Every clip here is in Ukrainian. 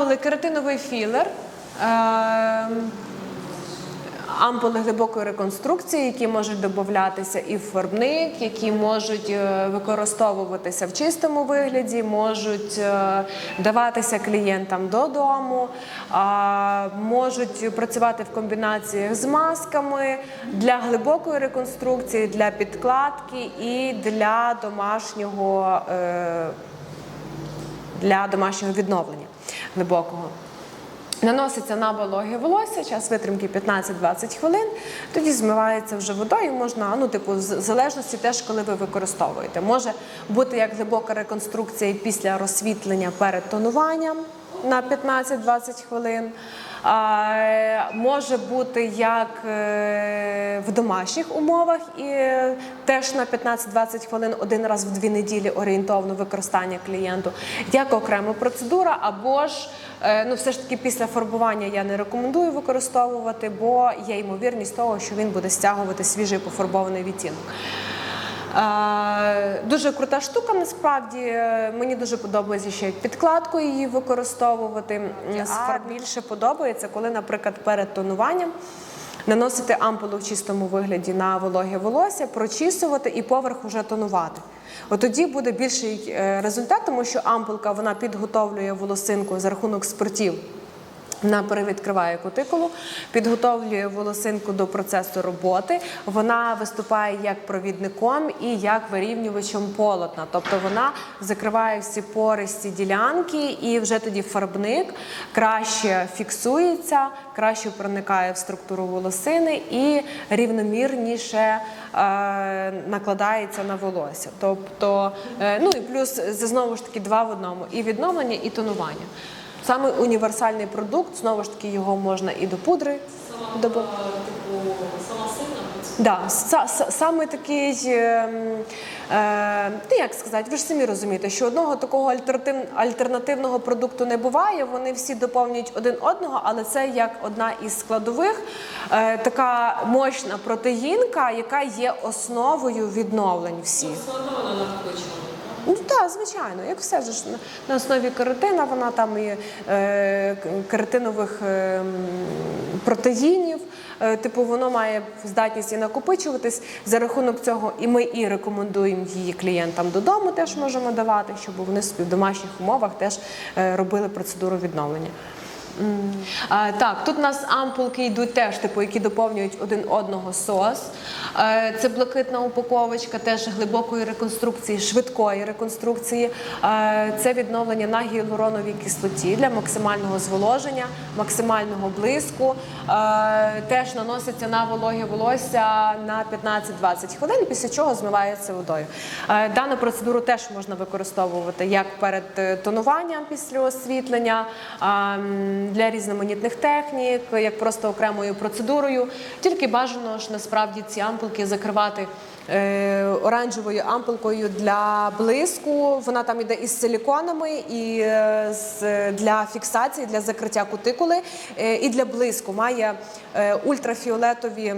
ампули кератиновий філер. Е, Ампули глибокої реконструкції, які можуть додатися і в фарбник, які можуть е, використовуватися в чистому вигляді, можуть е, даватися клієнтам додому, можуть працювати в комбінаціях з масками для глибокої реконструкції, для підкладки і для домашнього. е, для домашнього відновлення глибокого. Наноситься на вологе волосся, час витримки 15-20 хвилин, тоді змивається вже водою, можна, ну, типу, в залежності теж, коли ви використовуєте. Може бути як глибока реконструкція після розсвітлення перед тонуванням на 15-20 хвилин. Може бути як е, в домашніх умовах і теж на 15-20 хвилин один раз в дві неділі орієнтовно використання клієнту, як окрема процедура, або ж е, ну, все ж таки після фарбування я не рекомендую використовувати, бо є ймовірність того, що він буде стягувати свіжий пофарбований відтінок. Дуже крута штука, насправді мені дуже подобається ще підкладку її використовувати. А більше подобається, коли, наприклад, перед тонуванням наносити ампулу в чистому вигляді на вологе волосся, прочісувати і поверх уже тонувати. От тоді буде більший е, результат, тому що ампулка вона підготовлює волосинку за рахунок спиртів. Вона перевідкриває кутикулу, підготовлює волосинку до процесу роботи. Вона виступає як провідником і як вирівнювачем полотна. Тобто вона закриває всі пористі ділянки, і вже тоді фарбник краще фіксується, краще проникає в структуру волосини і рівномірніше е, накладається на волосся. Тобто, е, ну і плюс це знову ж таки два в одному: і відновлення, і тонування. Саме універсальний продукт, знову ж таки, його можна і до пудри добавити. Типу, сама сильна Да, са- са- саме такий, ем, е, ну як сказати, ви ж самі розумієте, що одного такого альтернатив, альтернативного продукту не буває. Вони всі доповнюють один одного, але це як одна із складових, е, така мощна протеїнка, яка є основою відновлень всіх. все одно вона. Ну так, звичайно, як все ж на- основі каротина, вона там і е, каротинових е, протеїнів. Е, типу, воно має здатність і накопичуватись. За рахунок цього, і ми і рекомендуємо її клієнтам додому, теж можемо давати, щоб вони собі в домашніх умовах теж е, робили процедуру відновлення. А, так, тут у нас ампулки йдуть теж, типу, які доповнюють один одного сос. А, Це блакитна упаковочка, теж глибокої реконструкції, швидкої реконструкції. А, Це відновлення на гіалуроновій кислоті для максимального зволоження, максимального блиску. Е, Теж наноситься на вологе волосся на 15-20 хвилин, після чого змивається водою. Е, Дану процедуру теж можна використовувати як перед е, тонуванням після освітлення, для різноманітних технік, як просто окремою процедурою. Тільки бажано ж насправді ці ампулки закривати. Е, Оранжевою ампулкою для блиску. Вона там іде із силіконами і е, для фіксації, для закриття кутикули. Е, І для блиску має ультрафіолетові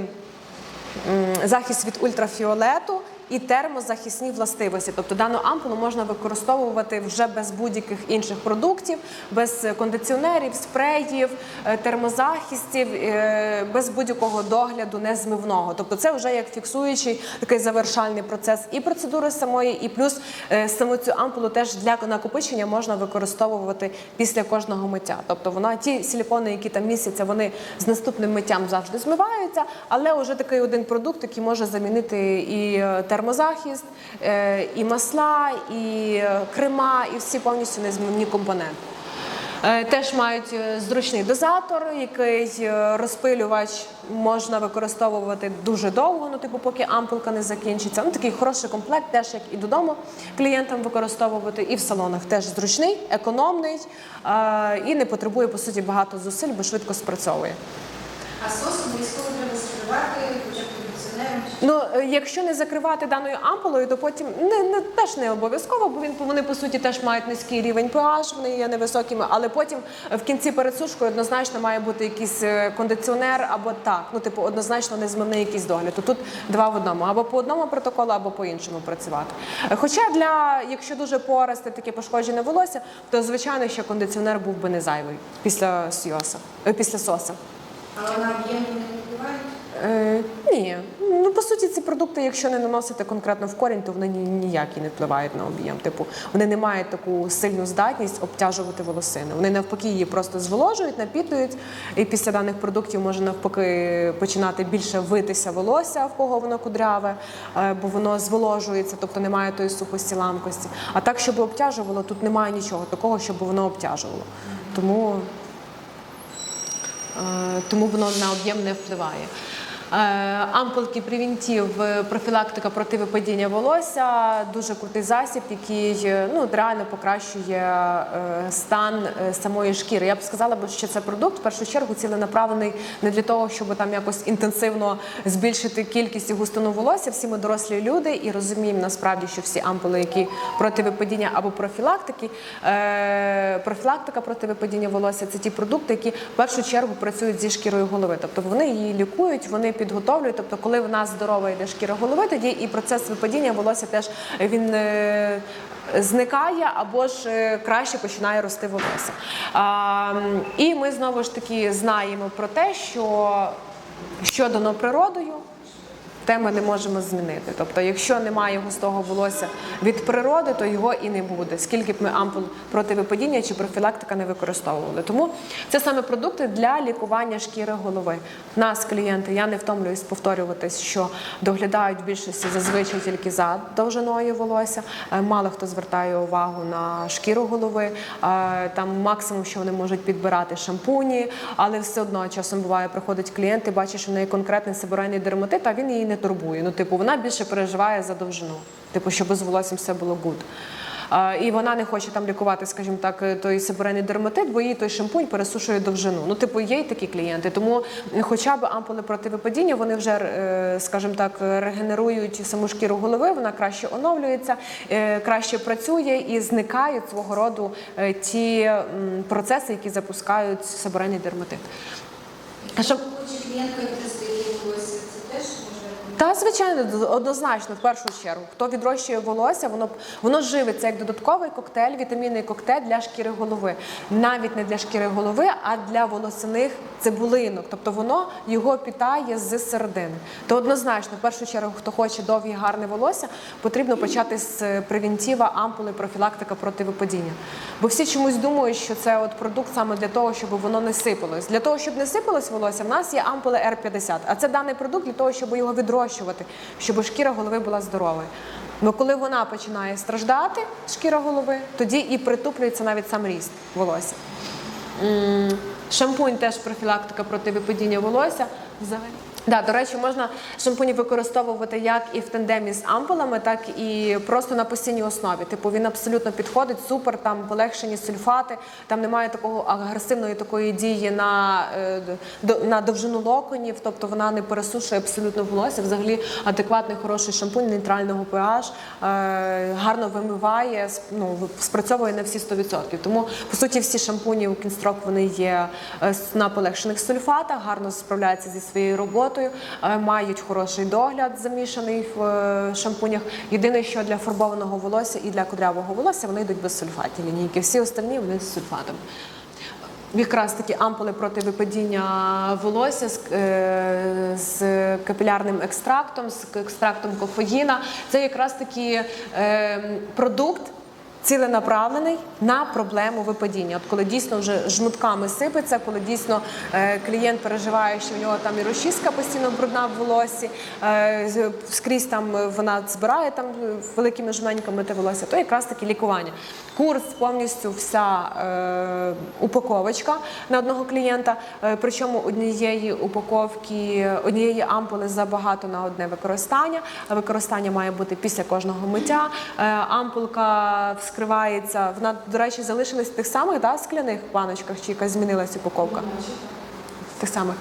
захист від ультрафіолету і термозахисні властивості. Тобто дану ампулу можна використовувати вже без будь-яких інших продуктів, без кондиціонерів, спреїв, е, термозахистів, е, без будь-якого догляду незмивного. Тобто це вже як фіксуючий такий завершальний процес і процедури самої, і плюс е, саму цю ампулу теж для накопичення можна використовувати після кожного миття. Тобто вона ті силікони, які там містяться, вони з наступним миттям завжди змиваються, але вже такий один продукт, який може замінити і е, термозахист, е, і масла, і е, крема, і всі повністю незмінні компоненти. Е, Теж мають зручний дозатор, який розпилювач можна використовувати дуже довго, ну типу, поки ампулка не закінчиться. Ну такий хороший комплект, теж як і додому клієнтам використовувати, і в салонах теж зручний, економний і не потребує по суті багато зусиль, бо швидко спрацьовує. А сос обов'язково треба закривати хоча б кондиціонером чи Ну, е, якщо не закривати даною ампулою, то потім не, не теж не обов'язково, бо він вони по суті теж мають низький рівень pH, вони є невисокими, але потім е, в кінці перед сушкою однозначно має бути якийсь е, кондиціонер або так. Ну, типу, однозначно незмивний якийсь догляд. То тут два в одному, або по одному протоколу, або по іншому працювати. Хоча для якщо дуже пористе таке пошкоджене волосся, то звичайно ще кондиціонер був би не зайвий після сйоса, після соса. Але на об'єм не впливає? Е, ні, ну по суті, ці продукти, якщо не наносити конкретно в корінь, то вони ніякі не впливають на об'єм. Типу, вони не мають таку сильну здатність обтяжувати волосини. Вони навпаки її просто зволожують, напітують, і після даних продуктів може навпаки починати більше витися волосся, в кого воно кудряве, е, бо воно зволожується, тобто немає тої сухості ламкості. А так, щоб обтяжувало, тут немає нічого такого, щоб воно обтяжувало. Тому Е, тому воно на об'єм не впливає. Е, Ампулки превентив, е, профілактика проти випадіння волосся, дуже крутий засіб, який е, ну, реально покращує стан самої шкіри. Я б сказала, що це продукт в першу чергу ціленаправлений не для того, щоб там якось інтенсивно збільшити кількість і густину волосся. Всі ми дорослі люди і розуміємо насправді, що всі ампули, які проти випадіння або профілактики, профілактика проти випадіння волосся це ті продукти, які в першу чергу працюють зі шкірою голови. Тобто вони її лікують, вони підготовлюють. Тобто, коли в нас здорова йде шкіра голови, тоді і процес випадіння волосся теж він. е, Зникає або ж е, краще починає рости волосся. І ми знову ж таки знаємо про те, що що дано природою, те ми не можемо змінити. Тобто, якщо немає густого волосся від природи, то його і не буде, скільки б ми ампул проти випадіння чи профілактика не використовували. Тому це саме продукти для лікування шкіри голови. Нас клієнти, я не втомлююсь повторюватись, що доглядають в більшості зазвичай тільки за довжиною волосся. Е, Мало хто звертає увагу на шкіру голови. Е, Там максимум, що вони можуть підбирати шампуні, але все одно часом буває, приходить клієнт і бачить, що в неї конкретний сибирейний дерматит, а він її не турбує. Ну, типу, вона більше переживає за довжину. Типу, щоб з волоссям все було гуд. І вона не хоче там лікувати, скажімо так, той сибирейний дерматит, бо їй той шампунь пересушує довжину. Ну, типу, є й такі клієнти. Тому хоча б ампули проти випадіння, вони вже, е, скажімо так, регенерують саму шкіру голови, вона краще оновлюється, е, краще працює і зникають свого роду е, ті процеси, які запускають сибирейний дерматит. Щоб клієнтка це теж може та звичайно, однозначно, в першу чергу, хто відрощує волосся, воно воно живиться як додатковий коктейль, вітамінний коктейль для шкіри голови, навіть не для шкіри голови, а для волосяних цибулинок. Тобто воно його питає з середини. То однозначно, в першу чергу, хто хоче довге гарне волосся, потрібно почати з превентива ампули профілактика проти випадіння. Бо всі чомусь думають, що це от продукт саме для того, щоб воно не сипалось. Для того, щоб не сипалось волосся, в нас є ампули R50. А це даний продукт для того, щоб його відрощувати, щоб шкіра голови була здоровою. Бо коли вона починає страждати, шкіра голови, тоді і притуплюється навіть сам ріст волосся. Шампунь теж профілактика проти випадіння волосся. Взагалі. Да, до речі, можна шампуні використовувати як і в тандемі з ампулами, так і просто на постійній основі. Типу він абсолютно підходить, супер, там полегшені сульфати, там немає такого агресивної такої дії на, е, на довжину локонів, тобто вона не пересушує абсолютно волосся. Взагалі адекватний хороший шампунь нейтрального pH, е, гарно вимиває, ну, спрацьовує на всі 100%. Тому по суті всі шампуні у кінстрок вони є е, на полегшених сульфатах, гарно справляються зі своєю роботою, е, мають хороший догляд замішаний в е, шампунях. Єдине, що для фарбованого волосся і для кудрявого волосся вони йдуть без сульфатів лінійки. Всі остальні вони з сульфатами. Якраз такі ампули проти випадіння волосся з, е, з капілярним екстрактом, з екстрактом кофеїна. Це якраз такий е, продукт. Ціленаправлений на проблему випадіння. От коли дійсно вже жмутками сипеться, коли дійсно е, клієнт переживає, що в нього там і розчіска постійно брудна в волосі, е, скрізь там вона збирає там великими жменьками те волосся, то якраз таки лікування. Курс повністю вся е, упаковочка на одного клієнта. Е, причому однієї упаковки, однієї ампули забагато на одне використання. Використання має бути після кожного миття. Ампулка вскривається. Вона, до речі, залишилась в тих самих да, скляних баночках, чи якась змінилась упаковка? Тих самих.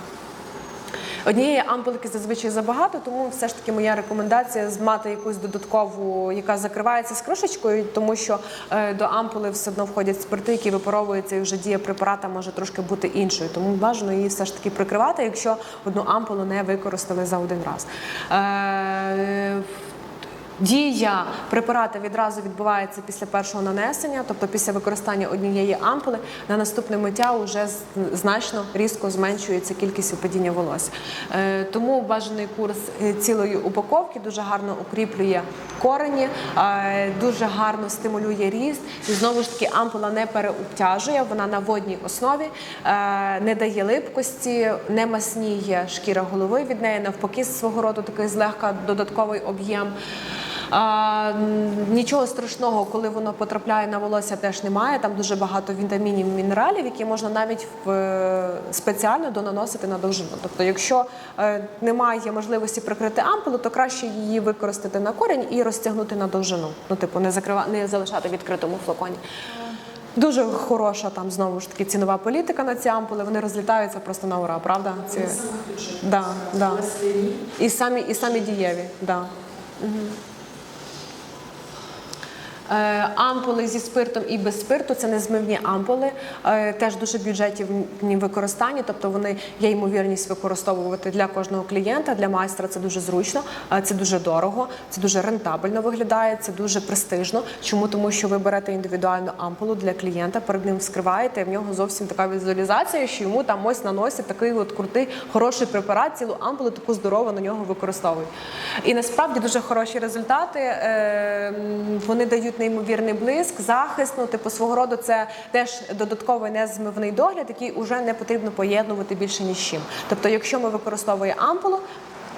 Однієї ампулки зазвичай забагато, тому все ж таки моя рекомендація мати якусь додаткову, яка закривається з кришечкою, тому що е, до ампули все одно входять спирти, які випаровуються, і вже дія препарата може трошки бути іншою. Тому бажано її все ж таки прикривати, якщо одну ампулу не використали за один раз. Дія препарата відразу відбувається після першого нанесення, тобто після використання однієї ампули, на наступне миття вже значно різко зменшується кількість випадіння волосся. Е, Тому бажаний курс е, цілої упаковки дуже гарно укріплює корені, е, дуже гарно стимулює ріст. І знову ж таки ампула не переобтяжує, вона на водній основі, не дає липкості, не масніє шкіра голови від неї, навпаки, свого роду такий злегка додатковий об'єм. А, нічого страшного, коли воно потрапляє на волосся, теж немає. Там дуже багато вітамінів, мінералів, які можна навіть в, е, спеціально донаносити на довжину. Тобто, якщо е, немає можливості прикрити ампулу, то краще її використати на корінь і розтягнути на довжину. Ну, типу, не закрива, не залишати в відкритому флаконі. Дуже хороша там знову ж таки цінова політика на ці ампули. Вони розлітаються просто на ура, правда? Ці... Да, да. І самі, і самі дієві. Да. Е, Ампули зі спиртом і без спирту це незмивні ампули, е, теж дуже бюджетні використання, тобто вони є ймовірність використовувати для кожного клієнта, для майстра це дуже зручно, е, це дуже дорого, це дуже рентабельно виглядає, це дуже престижно. Чому? Тому що ви берете індивідуальну ампулу для клієнта, перед ним вскриваєте, і в нього зовсім така візуалізація, що йому там ось наносять такий от крутий, хороший препарат, цілу ампулу таку здорову на нього використовують. І насправді дуже хороші результати. Е, Вони дають неймовірний блиск, захист. Ну, типу, свого роду це теж додатковий незмивний догляд, який вже не потрібно поєднувати більше ні з чим. Тобто, якщо ми використовуємо ампулу.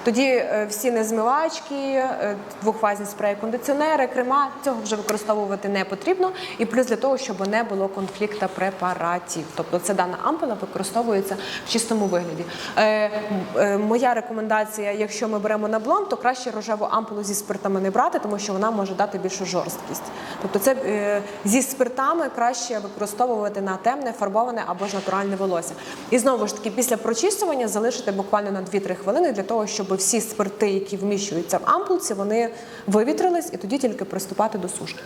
Тоді е, всі незмивачки, е, двохфазні спреї, кондиціонери, крема цього вже використовувати не потрібно. І плюс для того, щоб не було конфлікту препаратів. Тобто це дана ампула використовується в чистому вигляді. Е, е, моя рекомендація, якщо ми беремо на блонд, то краще рожеву ампулу зі спиртами не брати, тому що вона може дати більшу жорсткість. Тобто, це е, зі спиртами краще використовувати на темне, фарбоване або ж натуральне волосся. І знову ж таки, після прочищування залишити буквально на 2-3 хвилини для того, щоб всі спирти, які вміщуються в ампулці, вони вивітрились, і тоді тільки приступати до сушки.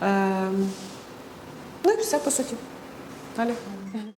Ем, ну і все по суті. Далі.